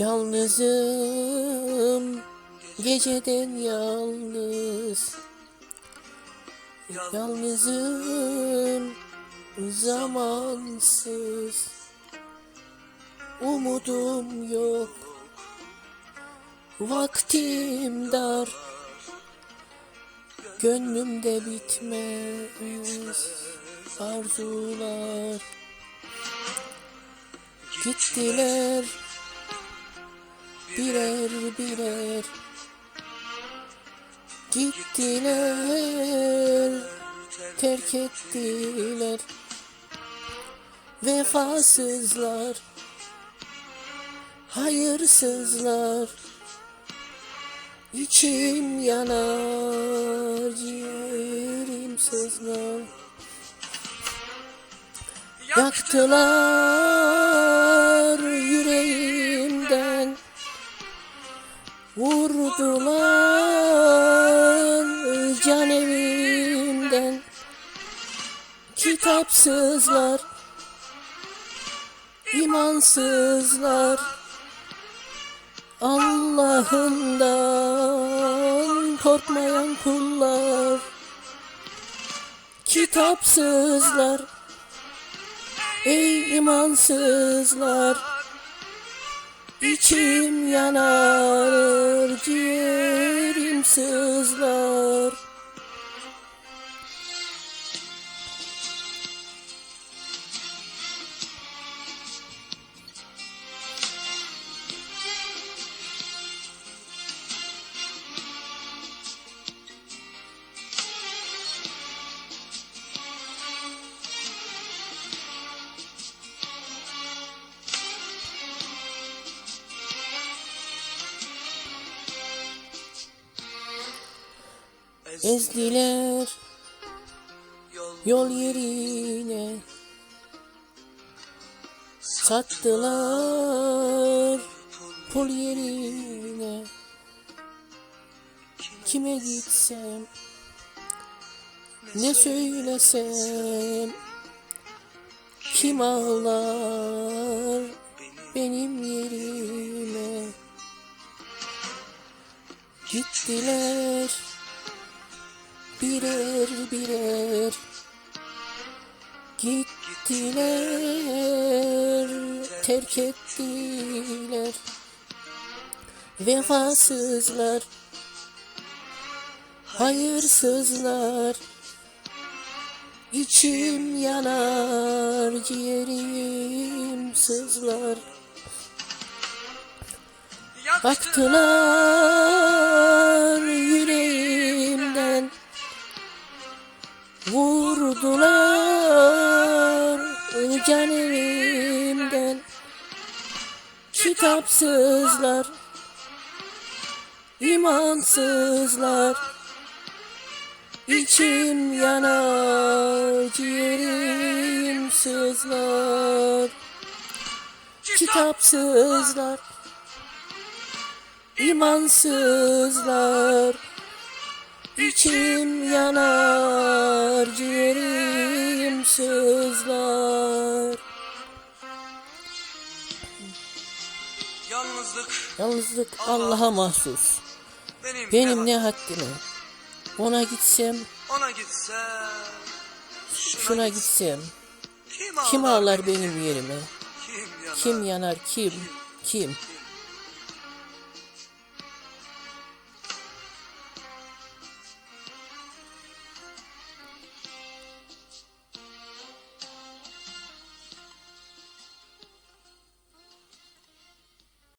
Yalnızım geceden yalnız. Yalnızım zamansız. Umudum yok Vaktim dar. Gönlümde bitmez arzular. Gittiler birer birer. Gittiler terk ettiler. Vefasızlar Hayırsızlar. İçim yanar ciğerim sızlar. Yaktılar Vurdular can evimden Kitapsızlar imansızlar. Allah'ından korkmayan kullar. Kitapsızlar Ey imansızlar İçim yanar ciğerim sızlar Ezdiler yol yerine. Sattılar pul yerine. Kime gitsem Ne söylesem Kim ağlar benim yerime? Gittiler birer birer. Gittiler terk ettiler. Vefasızlar Hayırsızlar. İçim yanar ciğerim sızlar. Baktılar Vurdular. Can evimden Kitapsızlar. İmansızlar. İçim yanar ciğerim sızlar. Kitapsızlar. İmansızlar. İçim yanar ciğerim sızlar. Yalnızlık. Yalnızlık Allah'a mahsus. Benim, Benim ne haddime? Ona gitsem Ona gitsem şuna gitsem Kim, Kim ağlar benim yerime? Kim yanar Kim? Yanar kim? Kim